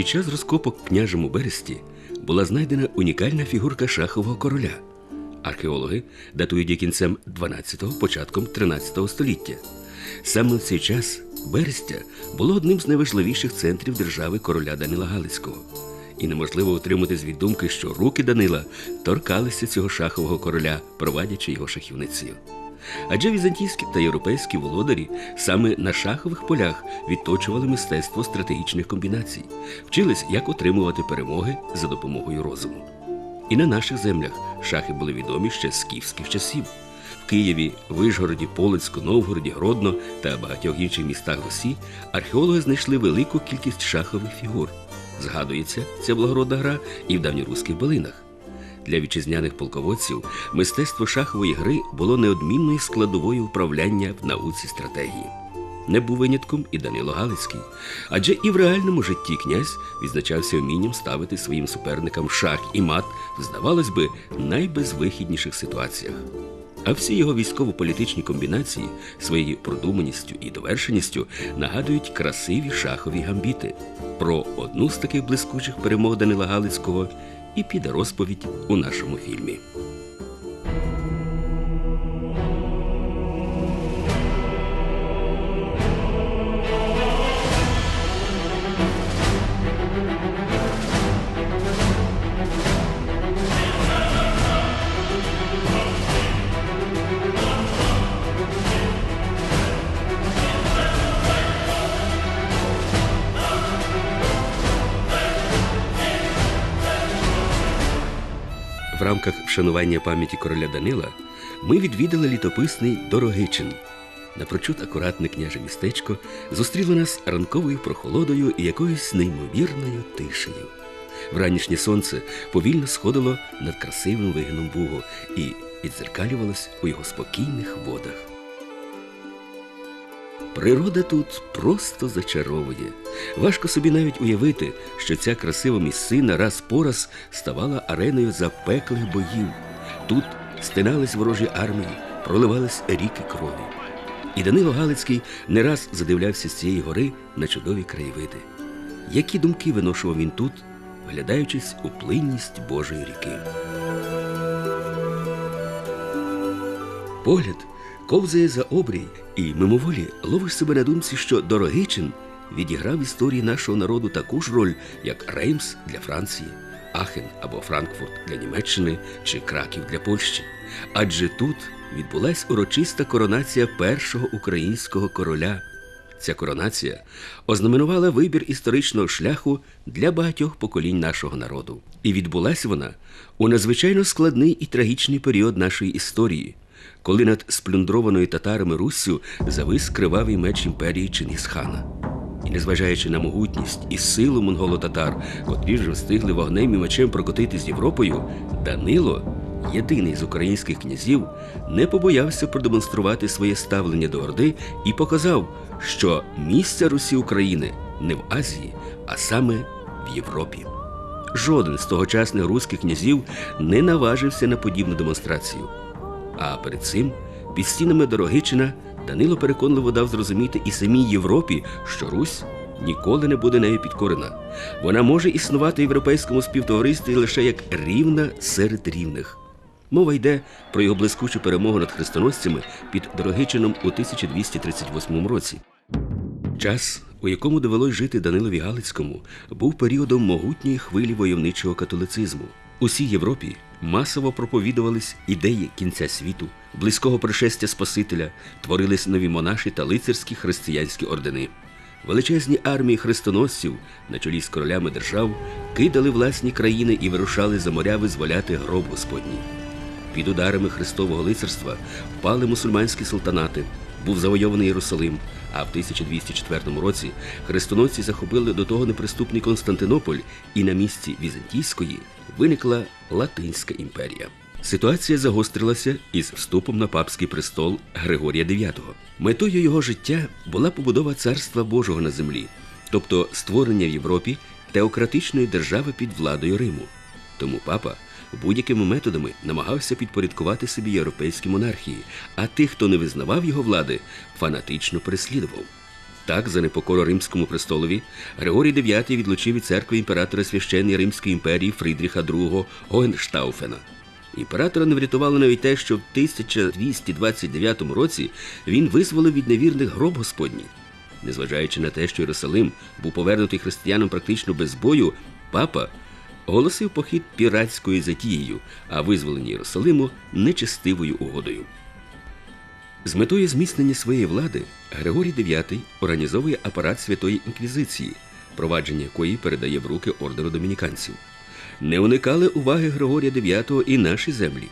Під час розкопок в княжому бересті була знайдена унікальна фігурка шахового короля. Археологи датують її кінцем 12-го, початком 13-го століття. Саме в цей час Берестя було одним з найважливіших центрів держави короля Данила Галицького. І неможливо утриматись від думки, що руки Данила торкалися цього шахового короля, провадячи його шахівницею. Адже візантійські та європейські володарі саме на шахових полях відточували мистецтво стратегічних комбінацій, вчились, як отримувати перемоги за допомогою розуму. І на наших землях шахи були відомі ще з скіфських часів. В Києві, Вишгороді, Полицьку, Новгороді, Гродно та багатьох інших містах Русі археологи знайшли велику кількість шахових фігур. Згадується ця благородна гра і в давньоруських балинах. Для вітчизняних полководців мистецтво шахової гри було неодмінною складовою управляння в науці стратегії. Не був винятком і Данило Галицький, адже і в реальному житті князь відзначався вмінням ставити своїм суперникам шах і мат, здавалось би, найбезвихідніших ситуаціях. А всі його військово-політичні комбінації своєю продуманістю і довершеністю нагадують красиві шахові гамбіти. Про одну з таких блискучих перемог Данила Галицького і піде розповідь у нашому фільмі. Рамках вшанування пам'яті короля Данила ми відвідали літописний Дорогичин. Напрочуд акуратне княже містечко зустріло нас ранковою прохолодою і якоюсь неймовірною тишею. Вранішнє сонце повільно сходило над красивим вигином Бугу і відзеркалювалось у його спокійних водах. Природа тут просто зачаровує. Важко собі навіть уявити, що ця красива місцина раз по раз ставала ареною запеклих боїв. Тут стинались ворожі армії, проливались ріки крові. І Данило Галицький не раз задивлявся з цієї гори на чудові краєвиди. Які думки виношував він тут, вглядаючись у плинність Божої ріки. Погляд ковзає за обрій, і мимоволі ловиш себе на думці, що Дорогичин відіграв в історії нашого народу таку ж роль, як Реймс для Франції, Ахен або Франкфурт для Німеччини чи Краків для Польщі. Адже тут відбулась урочиста коронація першого українського короля. Ця коронація ознаменувала вибір історичного шляху для багатьох поколінь нашого народу. І відбулася вона у надзвичайно складний і трагічний період нашої історії, коли над сплюндрованою татарами Руссю завис кривавий меч імперії Чингісхана. І незважаючи на могутність і силу монголо-татар, котрі ж встигли вогнем і мечем прокотити з Європою, Данило, єдиний з українських князів, не побоявся продемонструвати своє ставлення до Орди і показав, що місце Русі України не в Азії, а саме в Європі. Жоден з тогочасних руських князів не наважився на подібну демонстрацію. А перед цим під стінами Дорогичина Данило переконливо дав зрозуміти і самій Європі, що Русь ніколи не буде нею підкорена. Вона може існувати в європейському співтоваристві лише як рівна серед рівних. Мова йде про його блискучу перемогу над хрестоносцями під Дорогичином у 1238 році. Час, у якому довелось жити Данилові Галицькому, був періодом могутньої хвилі войовничого католицизму. Усій Європі масово проповідувались ідеї кінця світу, близького пришестя Спасителя, творились нові монаші та лицарські християнські ордени. Величезні армії хрестоносців на чолі з королями держав кидали власні країни і вирушали за моря визволяти гроб Господній. Під ударами Христового лицарства впали мусульманські султанати, був завойований Єрусалим, а в 1204 році хрестоносці захопили до того неприступний Константинополь, і на місці Візантійської виникла Латинська імперія. Ситуація загострилася із вступом на папський престол Григорія IX. Метою його життя була побудова царства Божого на землі, тобто створення в Європі теократичної держави під владою Риму. Тому папа будь-якими методами намагався підпорядкувати собі європейські монархії, а тих, хто не визнавав його влади, фанатично переслідував. Так, за непокору римському престолові, Григорій IX відлучив від церкви імператора священної Римської імперії Фрідріха II Гогенштауфена. Імператора не врятувало навіть те, що в 1229 році він визволив від невірних гроб Господній. Незважаючи на те, що Єрусалим був повернутий християнам практично без бою, папа оголосив похід піратською затією, а визволення Єрусалиму нечестивою угодою. З метою зміцнення своєї влади Григорій IX організовує апарат Святої Інквізиції, провадження якої передає в руки ордеру домініканців. Не уникали уваги Григорія IX і наші землі.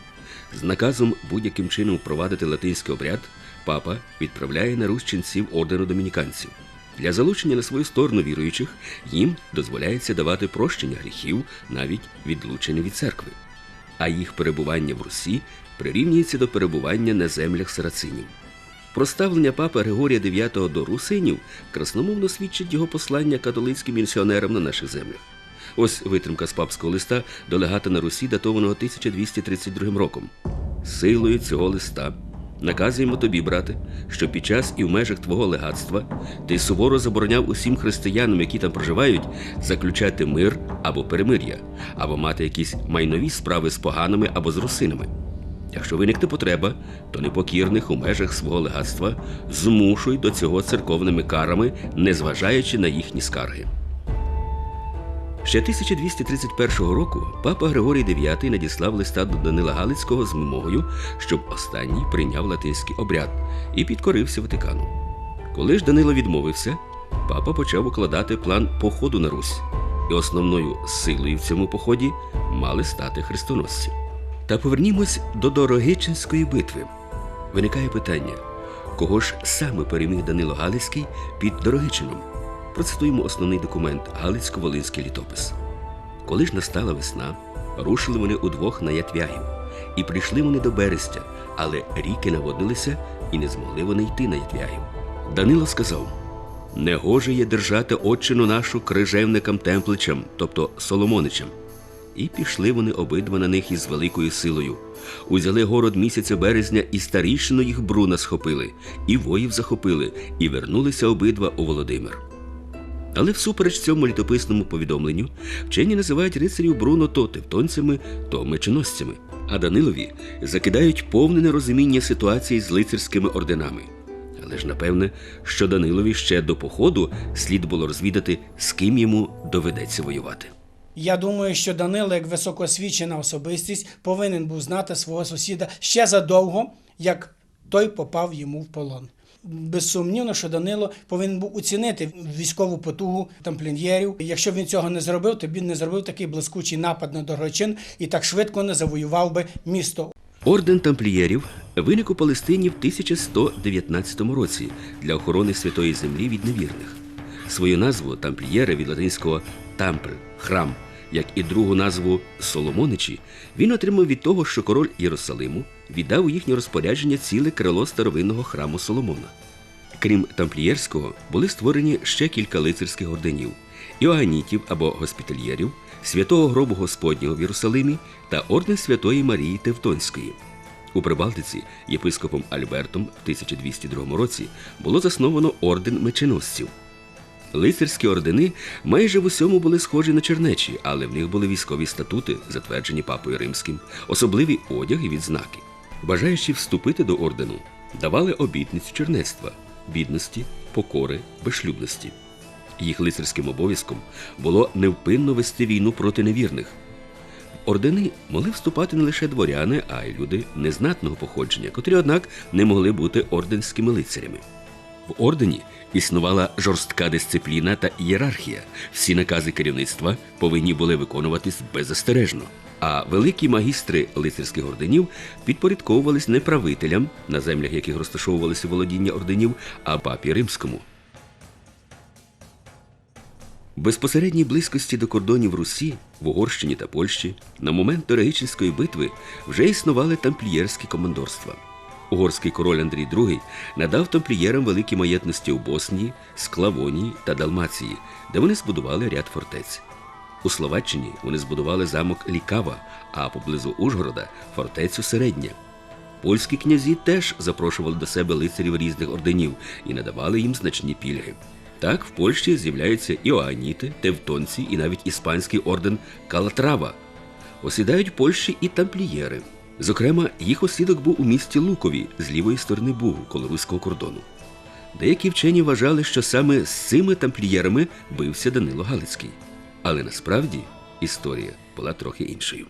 З наказом будь-яким чином впровадити латинський обряд, папа відправляє на Русь ченців ордеру домініканців. Для залучення на свою сторону віруючих їм дозволяється давати прощення гріхів, навіть відлучення від церкви. А їх перебування в Русі прирівнюється до перебування на землях сарацинів. Проставлення папи Григорія IX до русинів красномовно свідчить його послання католицьким місіонерам на наших землях. Ось витримка з папського листа до легата на Русі, датованого 1232 роком. Силою цього листа наказуємо тобі, брате, що під час і в межах твого легатства ти суворо забороняв усім християнам, які там проживають, заключати мир або перемир'я, або мати якісь майнові справи з поганими або з русинами. Якщо виникне потреба, то непокірних у межах свого легатства змушуй до цього церковними карами, незважаючи на їхні скарги. Ще 1231 року папа Григорій IX надіслав листа до Данила Галицького з вимогою, щоб останній прийняв латинський обряд і підкорився Ватикану. Коли ж Данило відмовився, папа почав укладати план походу на Русь, і основною силою в цьому поході мали стати хрестоносці. Та повернімось до Дорогичинської битви. Виникає питання, кого ж саме переміг Данило Галицький під Дорогичином? Процитуємо основний документ Галицько-Волинський літопис. Коли ж настала весна, рушили вони удвох на Ятвягів, і прийшли вони до Берестя, але ріки наводнилися, і не змогли вони йти на Ятвягів. Данило сказав: Негоже є держати отчину нашу крижевникам темпличам, тобто Соломоничам. І пішли вони обидва на них із великою силою. Узяли город місяця березня, і старішину їх Бруна схопили, і воїв захопили, і вернулися обидва у Володимир. Але всупереч цьому літописному повідомленню вчені називають рицарів Бруно то тевтонцями, то меченосцями, а Данилові закидають повне нерозуміння ситуації з лицарськими орденами. Але ж напевне, що Данилові ще до походу слід було розвідати, з ким йому доведеться воювати. Я думаю, що Данило, як високоосвічена особистість, повинен був знати свого сусіда ще задовго, як той попав йому в полон. Безсумнівно, що Данило повинен був оцінити військову потугу тамплін'єрів. Якщо б він цього не зробив, то він не зробив такий блискучий напад на Дорогочин і так швидко не завоював би місто. Орден тамплієрів виник у Палестині в 1119 році для охорони святої землі від невірних. Свою назву тамплієри від латинського тампль храм, як і другу назву Соломоничі, він отримав від того, що король Єрусалиму віддав у їхнє розпорядження ціле крило старовинного храму Соломона. Крім тамплієрського, були створені ще кілька лицарських орденів іоганітів або госпітальєрів, святого гробу Господнього в Єрусалимі та орден Святої Марії Тевтонської. У Прибалтиці єпископом Альбертом в 1202 році було засновано орден меченосців. Лицарські ордени майже в усьому були схожі на чернечі, але в них були військові статути, затверджені папою римським, особливий одяг і відзнаки. Бажаючи вступити до ордену, давали обітницю чернецтва, бідності, покори, безшлюбності. Їх лицарським обов'язком було невпинно вести війну проти невірних. В ордени могли вступати не лише дворяни, а й люди незнатного походження, котрі, однак, не могли бути орденськими лицарями. В ордені існувала жорстка дисципліна та ієрархія. Всі накази керівництва повинні були виконуватись беззастережно. А великі магістри лицарських орденів підпорядковувались не правителям, на землях яких розташовувалися володіння орденів, а папі римському. Безпосередній близькості до кордонів Русі, в Угорщині та Польщі, на момент Дорогичинської битви вже існували тамплієрські командорства. Угорський король Андрій II надав тамплієрам великі маєтності у Боснії, Склавонії та Далмації, де вони збудували ряд фортець. У Словаччині вони збудували замок Лікава, а поблизу Ужгорода фортецю Середня. Польські князі теж запрошували до себе лицарів різних орденів і надавали їм значні пільги. Так в Польщі з'являються іоаніти, тевтонці і навіть іспанський орден Калатрава. Осідають в Польщі і тамплієри. Зокрема, їх осідок був у місті Лукові з лівої сторони Бугу, коло руського кордону. Деякі вчені вважали, що саме з цими тамплієрами бився Данило Галицький. Але насправді історія була трохи іншою.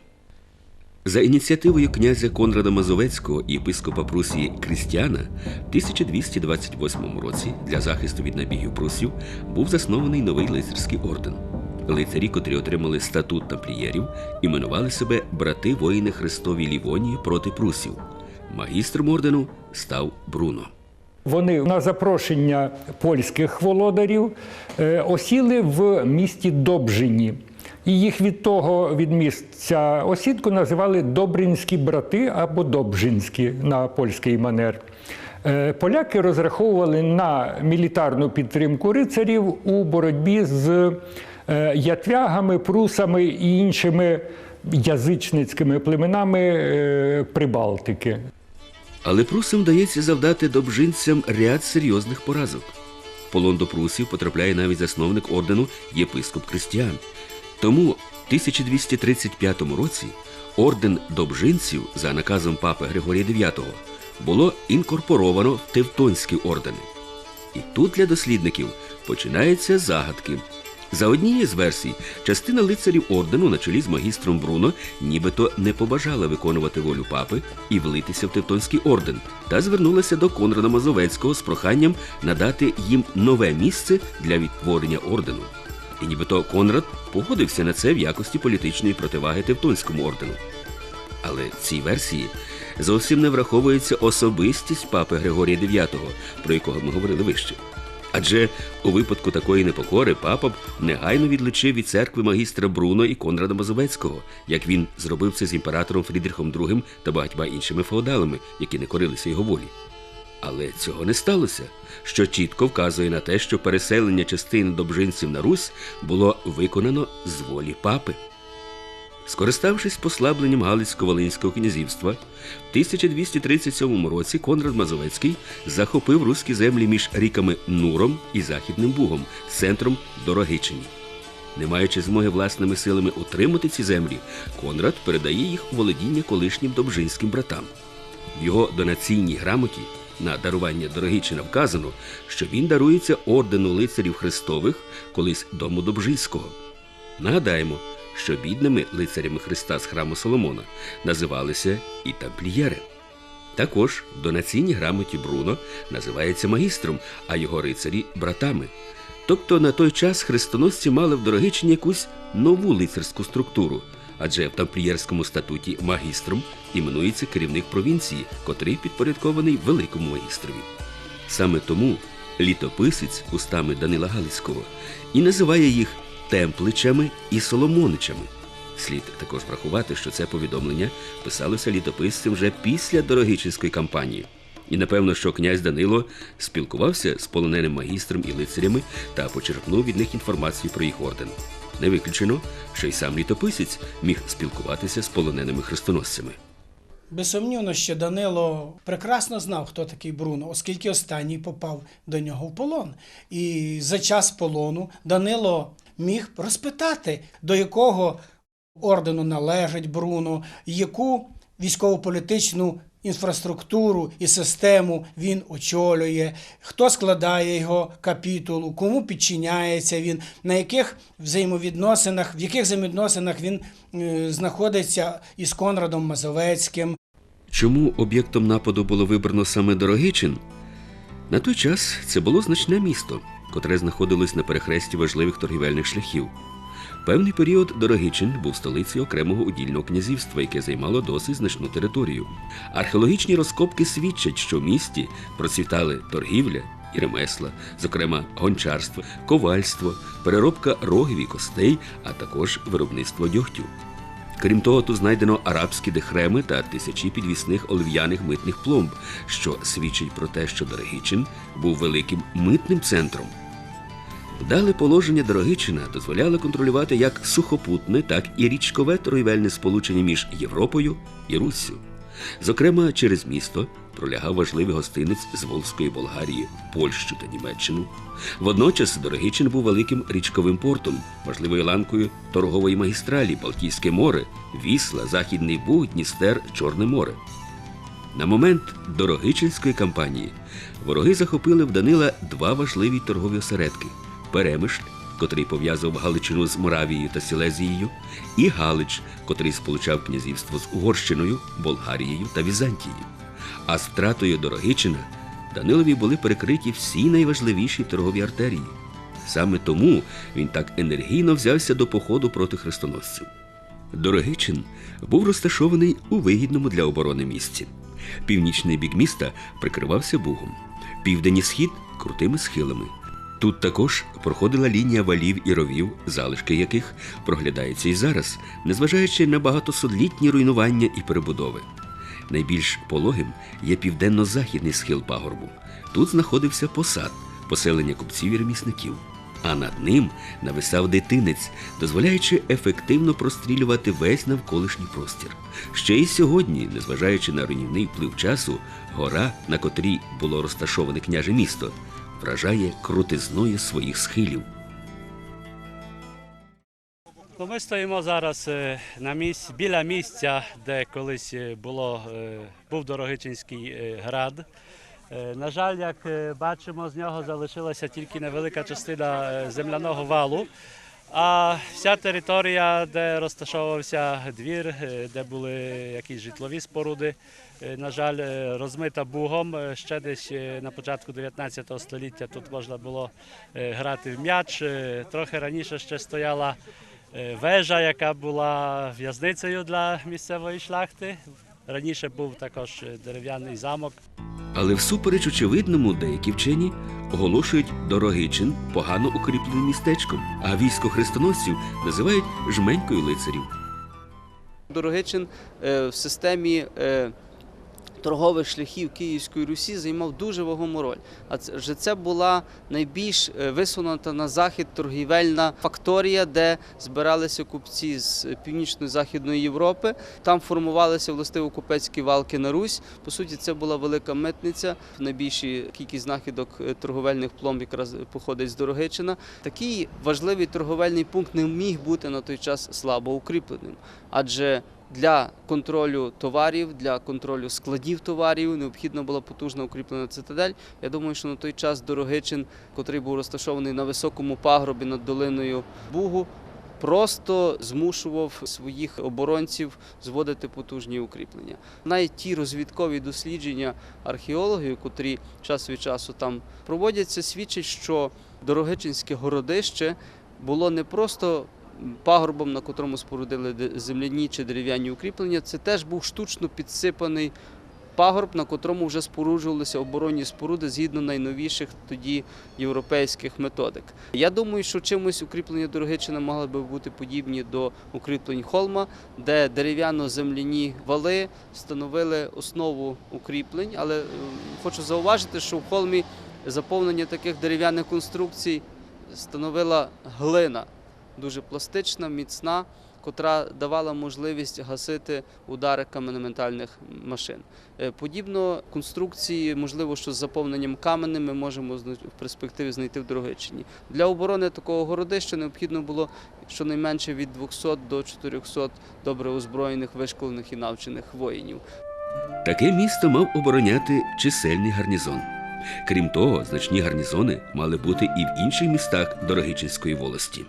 За ініціативою князя Конрада Мазовецького і єпископа Прусії Крістіана в 1228 році для захисту від набігів прусів був заснований новий лицарський орден. Лицарі, котрі отримали статут тамплієрів, іменували себе брати воїни Христові Лівонії проти прусів. Магістром ордену став Бруно. Вони на запрошення польських володарів е, осіли в місті Добжині. І їх від того від місця осідку називали Добринські брати або Добжинські на польський манер. Е, Поляки розраховували на мілітарну підтримку рицарів у боротьбі з ятвягами, прусами і іншими язичницькими племенами е, Прибалтики. Але прусам вдається завдати добжинцям ряд серйозних поразок. Полон до прусів потрапляє навіть засновник ордену єпископ Кристіан. Тому в 1235 році орден добжинців за наказом папи Григорія IX було інкорпоровано в Тевтонські ордени. І тут для дослідників починаються загадки. За однією з версій, частина лицарів ордену на чолі з магістром Бруно нібито не побажала виконувати волю папи і влитися в Тевтонський орден, та звернулася до Конрада Мазовецького з проханням надати їм нове місце для відтворення ордену. І нібито Конрад погодився на це в якості політичної противаги Тевтонському ордену. Але цій версії зовсім не враховується особистість папи Григорія IX, про якого ми говорили вище. Адже у випадку такої непокори папа б негайно відлучив від церкви магістра Бруно і Конрада Мазовецького, як він зробив це з імператором Фрідрихом II та багатьма іншими феодалами, які не корилися його волі. Але цього не сталося, що чітко вказує на те, що переселення частини добжинців на Русь було виконано з волі папи. Скориставшись послабленням Галицько-Волинського князівства, в 1237 році Конрад Мазовецький захопив руські землі між ріками Нуром і Західним Бугом центром Дорогичині. Не маючи змоги власними силами утримати ці землі, Конрад передає їх у володіння колишнім добжинським братам. В його донаційній грамоті на дарування Дорогичина вказано, що він дарується ордену лицарів Христових, колись дому Добжинського. Нагадаємо, що бідними лицарями Христа з храму Соломона називалися і тамплієри. Також в донаційній грамоті Бруно називається магістром, а його рицарі братами. Тобто на той час хрестоносці мали в Дорогичині якусь нову лицарську структуру, адже в тамплієрському статуті магістром іменується керівник провінції, котрий підпорядкований великому магістрові. Саме тому літописець устами Данила Галицького і називає їх темпличами і соломоничами. Слід також врахувати, що це повідомлення писалося літописцем вже після Дорогичинської кампанії. І напевно, що князь Данило спілкувався з полоненим магістром і лицарями та почерпнув від них інформацію про їх орден. Не виключено, що й сам літописець міг спілкуватися з полоненими хрестоносцями. Безсумнівно, що Данило прекрасно знав, хто такий Бруно, оскільки останній попав до нього в полон. І за час полону Данило міг розпитати, до якого ордену належить Бруно, яку військово-політичну інфраструктуру і систему він очолює, хто складає його капітулу, кому підчиняється він, на яких взаємовідносинах, в яких взаємовідносинах він е, знаходиться із Конрадом Мазовецьким. Чому об'єктом нападу було вибрано саме Дорогичин? На той час це було значне місто, котре знаходилось на перехресті важливих торгівельних шляхів. Певний період Дорогичин був столицею окремого удільного князівства, яке займало досить значну територію. Археологічні розкопки свідчать, що в місті процвітали торгівля і ремесла, зокрема гончарство, ковальство, переробка рогів і костей, а також виробництво дьогтю. Крім того, тут знайдено арабські дехреми та тисячі підвісних олив'яних митних пломб, що свідчить про те, що Дорогичин був великим митним центром. Вдале положення Дорогичина дозволяло контролювати як сухопутне, так і річкове торгівельне сполучення між Європою і Руссю. Зокрема, через місто пролягав важливий гостинець з Волзької Болгарії, Польщу та Німеччину. Водночас Дорогичин був великим річковим портом, важливою ланкою торгової магістралі, Балтійське море, Вісла, Західний Буг, Дністер, Чорне море. На момент Дорогичинської кампанії вороги захопили в Данила два важливі торгові осередки: Перемишль, котрий пов'язував Галичину з Моравією та Сілезією, і Галич, котрий сполучав князівство з Угорщиною, Болгарією та Візантією. А з втратою Дорогичина Данилові були перекриті всі найважливіші торгові артерії. Саме тому він так енергійно взявся до походу проти хрестоносців. Дорогичин був розташований у вигідному для оборони місці. Північний бік міста прикривався Бугом, південь схід крутими схилами. Тут також проходила лінія валів і ровів, залишки яких проглядаються і зараз, незважаючи на багатосодлітні руйнування і перебудови. Найбільш пологим є південно-західний схил пагорбу. Тут знаходився посад, поселення купців і ремісників. А над ним нависав дитинець, дозволяючи ефективно прострілювати весь навколишній простір. Ще й сьогодні, незважаючи на руйнівний вплив часу, гора, на котрій було розташоване княже місто, вражає крутизною своїх схилів. Ну, Ми стоїмо зараз е, на місці, біля місця, де колись е, було, е, був Дорогичинський град. На жаль, як бачимо, з нього залишилася тільки невелика частина земляного валу. А вся територія, де розташовувався двір, де були якісь житлові споруди, на жаль, розмита бугом. Ще десь на початку 19 століття тут можна було грати в м'яч. Трохи раніше ще стояла вежа, яка була в'язницею для місцевої шляхти. Раніше був також е, дерев'яний замок. Але всупереч очевидному, деякі вчені оголошують Дорогичин погано укріпленим містечком, а військо хрестоносців називають жменькою лицарів. Дорогичин е, в системі е, торгових шляхів Київської Русі займав дуже вагому роль. А це це була найбільш е, висунута на захід торгівельна факторія, де збиралися купці з північно-західної Європи. Там формувалися властиво купецькі валки на Русь. По суті, це була велика митниця. Найбільші кількість знахідок е, торговельних пломб якраз походить з Дорогичина. Такий важливий торговельний пункт не міг бути на той час слабо укріпленим, адже для контролю товарів, для контролю складів товарів необхідна була потужна укріплена цитадель. Я думаю, що на той час Дорогичин, котрий був розташований на високому пагробі над долиною Бугу, просто змушував своїх оборонців зводити потужні укріплення. Навіть ті розвідкові дослідження археологів, котрі час від часу там проводяться, свідчать, що Дорогичинське городище було не просто пагорбом, на котрому спорудили земляні чи дерев'яні укріплення, це теж був штучно підсипаний пагорб, на котрому вже споруджувалися оборонні споруди згідно найновіших тоді європейських методик. Я думаю, що чимось укріплення Дорогичина могли би бути подібні до укріплень Холма, де дерев'яно-земляні вали становили основу укріплень. Але е, хочу зауважити, що в Холмі заповнення таких дерев'яних конструкцій становила глина, дуже пластична, міцна, котра давала можливість гасити удари каменементальних машин. Е, Подібно конструкції, можливо, що з заповненням каменем ми можемо в перспективі знайти в Дорогичині. Для оборони такого городища необхідно було щонайменше від 200 до 400 добре озброєних, вишколених і навчених воїнів. Таке місто мав обороняти чисельний гарнізон. Крім того, значні гарнізони мали бути і в інших містах Дорогичинської волості.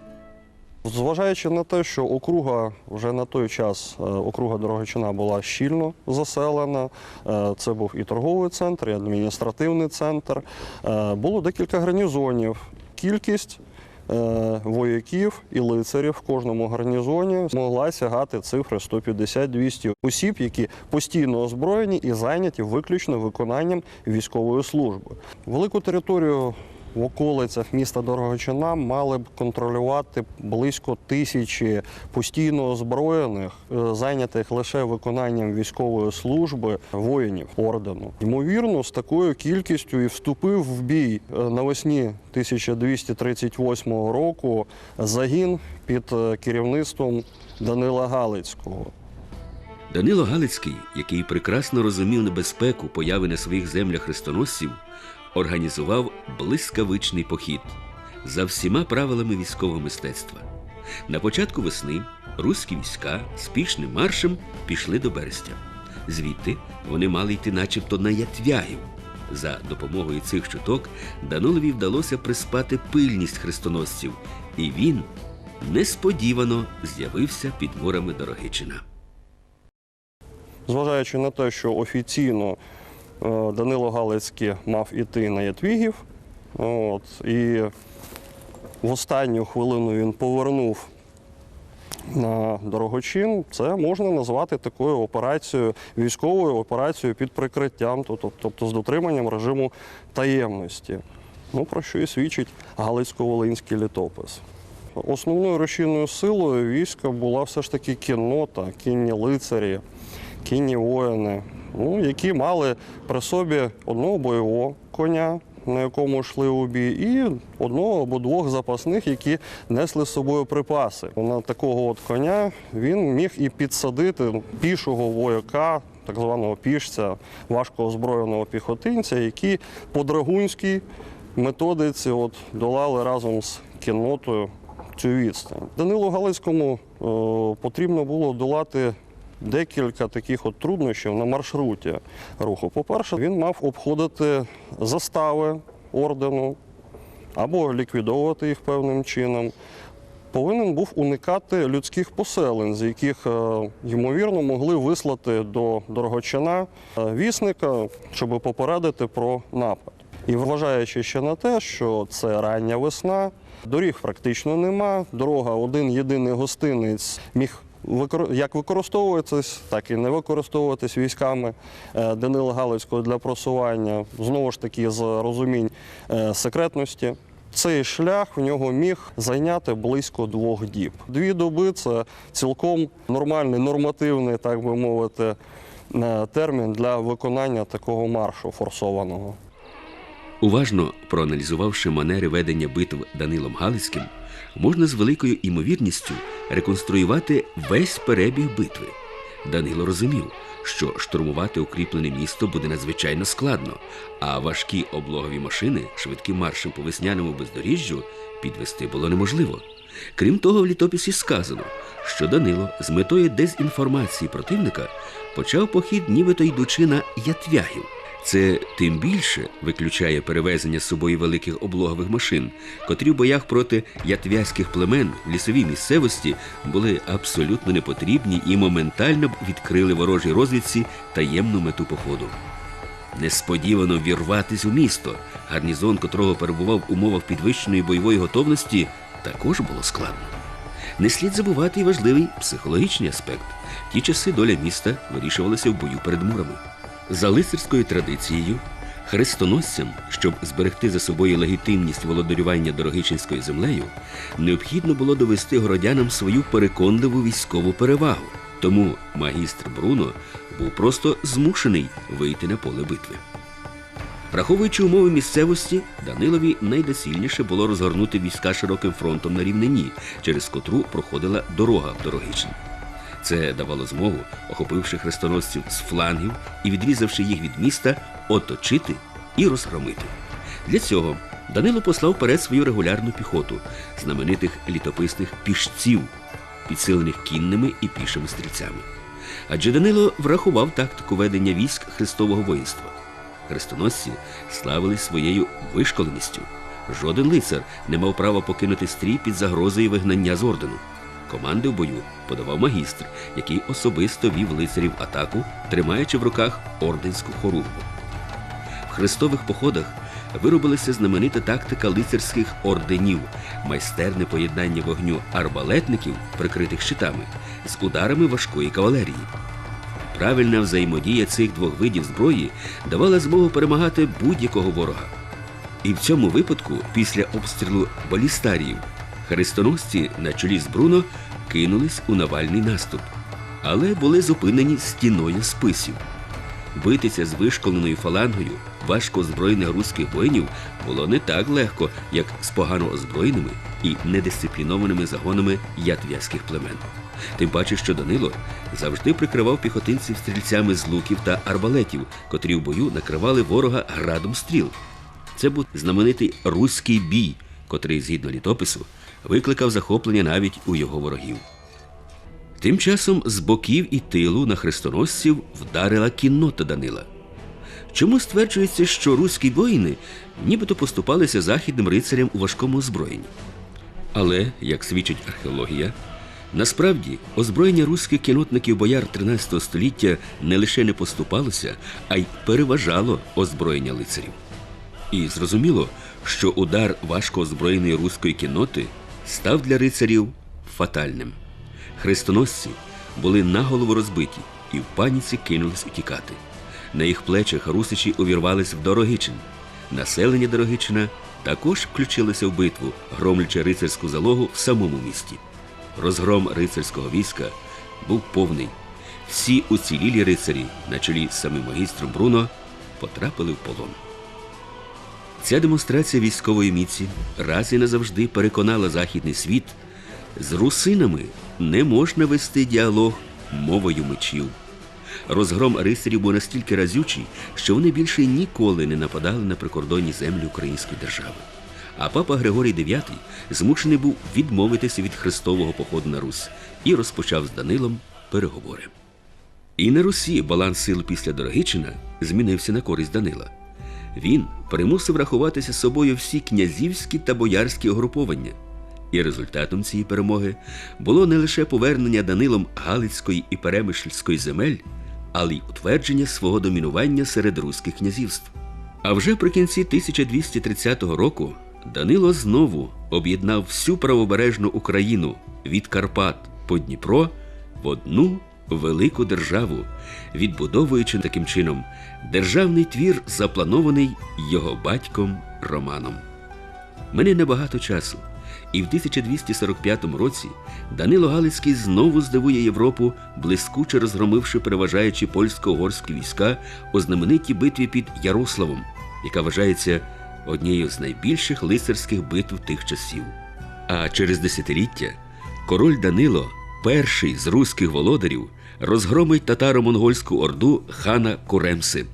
Зважаючи на те, що округа вже на той час е, округа Дорогичина була щільно заселена, е, це був і торговий центр, і адміністративний центр. Е, Було декілька гарнізонів. Кількість вояків і лицарів в кожному гарнізоні могла сягати цифри 150-200 осіб, які постійно озброєні і зайняті виключно виконанням військової служби. Велику територію в околицях міста Дорогочина мали б контролювати близько тисячі постійно озброєних, е, зайнятих лише виконанням військової служби воїнів ордену. Ймовірно, з такою кількістю і вступив в бій е, навесні 1238 року загін під е, керівництвом Данила Галицького. Данило Галицький, який прекрасно розумів небезпеку появи на своїх землях хрестоносців, організував блискавичний похід за всіма правилами військового мистецтва. На початку весни руські війська спішним маршем пішли до Берестя. Звідти вони мали йти начебто на Ятвягів. За допомогою цих чуток Данилові вдалося приспати пильність хрестоносців, і він несподівано з'явився під мурами Дорогичина. Зважаючи на те, що офіційно Данило Галицький мав іти на Ятвігів, от, і в останню хвилину він повернув на дорогочин, це можна назвати такою операцією, військовою операцією під прикриттям, тобто, тобто з дотриманням режиму таємності. Ну, про що і свідчить Галицько-Волинський літопис. Основною рушійною силою війська була все ж таки кіннота, кінні лицарі, кінні воїни, ну, які мали при собі одного бойового коня, на якому йшли у бій, і одного або двох запасних, які несли з собою припаси. На такого от коня він міг і підсадити пішого вояка, так званого пішця, важко озброєного піхотинця, які по драгунській методиці от долали разом з кіннотою цю відстань. Данилу Галицькому е, потрібно було долати декілька таких от труднощів на маршруті руху. По-перше, він мав обходити застави ордену або ліквідовувати їх певним чином. Повинен був уникати людських поселень, з яких, е, ймовірно, могли вислати до Дорогочина е, вісника, щоб попередити про напад. І вважаючи ще на те, що це рання весна, доріг практично нема. Дорога один єдиний гостинець міг як використовуватись, так і не використовуватись військами е, Данила Галицького для просування, знову ж таки з розумінь е, секретності. Цей шлях в нього міг зайняти близько двох діб. Дві доби це цілком нормальний, нормативний, так би мовити, е, термін для виконання такого маршу форсованого. Уважно проаналізувавши манери ведення битв Данилом Галицьким, можна з великою імовірністю реконструювати весь перебіг битви. Данило розумів, що штурмувати укріплене місто буде надзвичайно складно, а важкі облогові машини швидким маршем по весняному бездоріжжю підвести було неможливо. Крім того, в літописі сказано, що Данило з метою дезінформації противника почав похід, нібито йдучи на Ятвягів. Це тим більше виключає перевезення з собою великих облогових машин, котрі в боях проти ятвязьких племен в лісовій місцевості були абсолютно непотрібні і моментально відкрили ворожій розвідці таємну мету походу. Несподівано вірватись у місто, гарнізон котрого перебував в умовах підвищеної бойової готовності, також було складно. Не слід забувати і важливий психологічний аспект. В ті часи доля міста вирішувалася в бою перед мурами. За лицарською традицією, хрестоносцям, щоб зберегти за собою легітимність володарювання Дорогичинською землею, необхідно було довести городянам свою переконливу військову перевагу. Тому магістр Бруно був просто змушений вийти на поле битви. Враховуючи умови місцевості, Данилові найдоцільніше було розгорнути війська широким фронтом на рівнині, через котру проходила дорога в Дорогичин. Це давало змогу, охопивши хрестоносців з флангів і відрізавши їх від міста, оточити і розгромити. Для цього Данило послав вперед свою регулярну піхоту, знаменитих літописних пішців, підсилених кінними і пішими стрільцями. Адже Данило врахував тактику ведення військ хрестового воїнства. Хрестоносці славились своєю вишколеністю. Жоден лицар не мав права покинути стрій під загрозою вигнання з ордену. Команди в бою подавав магістр, який особисто вів лицарів атаку, тримаючи в руках орденську хорунку. В хрестових походах виробилася знаменита тактика лицарських орденів, майстерне поєднання вогню арбалетників, прикритих щитами, з ударами важкої кавалерії. Правильна взаємодія цих двох видів зброї давала змогу перемагати будь-якого ворога. І в цьому випадку, після обстрілу балістаріїв, хрестоносці на чолі з Бруно кинулись у навальний наступ, але були зупинені стіною списів. Битися з вишколеною фалангою важко озброєних руських воїнів було не так легко, як з погано озброєними і недисциплінованими загонами ятв'язьких племен. Тим паче, що Данило завжди прикривав піхотинців стрільцями з луків та арбалетів, котрі в бою накривали ворога градом стріл. Це був знаменитий руський бій, котрий, згідно літопису, викликав захоплення навіть у його ворогів. Тим часом з боків і тилу на хрестоносців вдарила кіннота Данила. Чому стверджується, що руські воїни нібито поступалися західним рицарям у важкому озброєнні? Але, як свідчить археологія, насправді озброєння руських кінотників бояр 13 століття не лише не поступалося, а й переважало озброєння лицарів. І зрозуміло, що удар важко озброєної руської кінноти став для рицарів фатальним. Хрестоносці були наголову розбиті і в паніці кинулись утікати. На їх плечах русичі увірвались в Дорогичин. Населення Дорогичина також включилося в битву, громлячи рицарську залогу в самому місті. Розгром рицарського війська був повний. Всі уцілілі рицарі, на чолі з самим магістром Бруно, потрапили в полон. Ця демонстрація військової міці раз і назавжди переконала західний світ, з русинами не можна вести діалог мовою мечів. Розгром рицарів був настільки разючий, що вони більше ніколи не нападали на прикордонні землі Української держави. А папа Григорій IX змушений був відмовитися від хрестового походу на Русь і розпочав з Данилом переговори. І на Русі баланс сил після Дорогичина змінився на користь Данила. Він примусив рахуватися собою всі князівські та боярські угруповання. І результатом цієї перемоги було не лише повернення Данилом Галицької і Перемишльської земель, але й утвердження свого домінування серед руських князівств. А вже при кінці 1230 року Данило знову об'єднав всю правобережну Україну від Карпат по Дніпро в одну велику державу, відбудовуючи таким чином державний твір, запланований його батьком Романом. Мине небагато часу, і в 1245 році Данило Галицький знову здивує Європу, блискуче розгромивши переважаючи польсько-угорські війська у знаменитій битві під Ярославом, яка вважається однією з найбільших лицарських битв тих часів. А через десятиліття король Данило, перший з руських володарів, розгромить татаро-монгольську орду хана Куремси.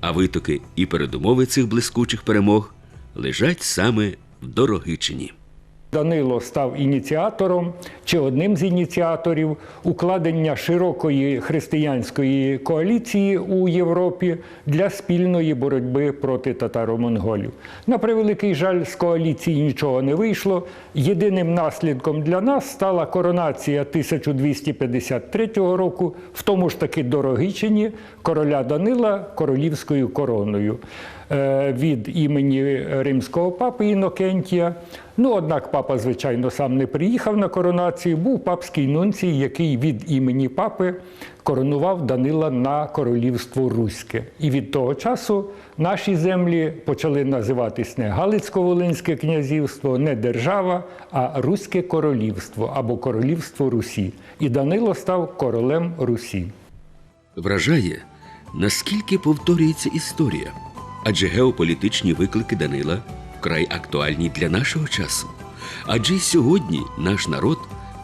А витоки і передумови цих блискучих перемог лежать саме в Дорогичині. Данило став ініціатором чи одним з ініціаторів укладення широкої християнської коаліції у Європі для спільної боротьби проти татаро-монголів. На превеликий жаль, з коаліції нічого не вийшло. Єдиним наслідком для нас стала коронація 1253 року, в тому ж таки Дорогичині, короля Данила королівською короною від імені римського папи Інокентія. Ну, однак папа, звичайно, сам не приїхав на коронацію. Був папський нунцій, який від імені папи коронував Данила на королівство Руське. І від того часу наші землі почали називатись не Галицько-Волинське князівство, не держава, а Руське королівство або Королівство Русі. І Данило став королем Русі. Вражає, наскільки повторюється історія, адже геополітичні виклики Данила вкрай актуальні для нашого часу. Адже й сьогодні наш народ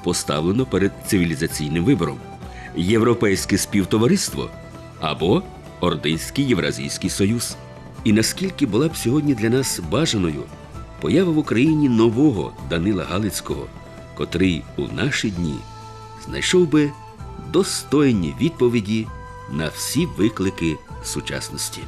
поставлено перед цивілізаційним вибором: Європейське співтовариство або Ординський Євразійський Союз. І наскільки була б сьогодні для нас бажаною поява в Україні нового Данила Галицького, котрий у наші дні знайшов би достойні відповіді на всі виклики сучасності.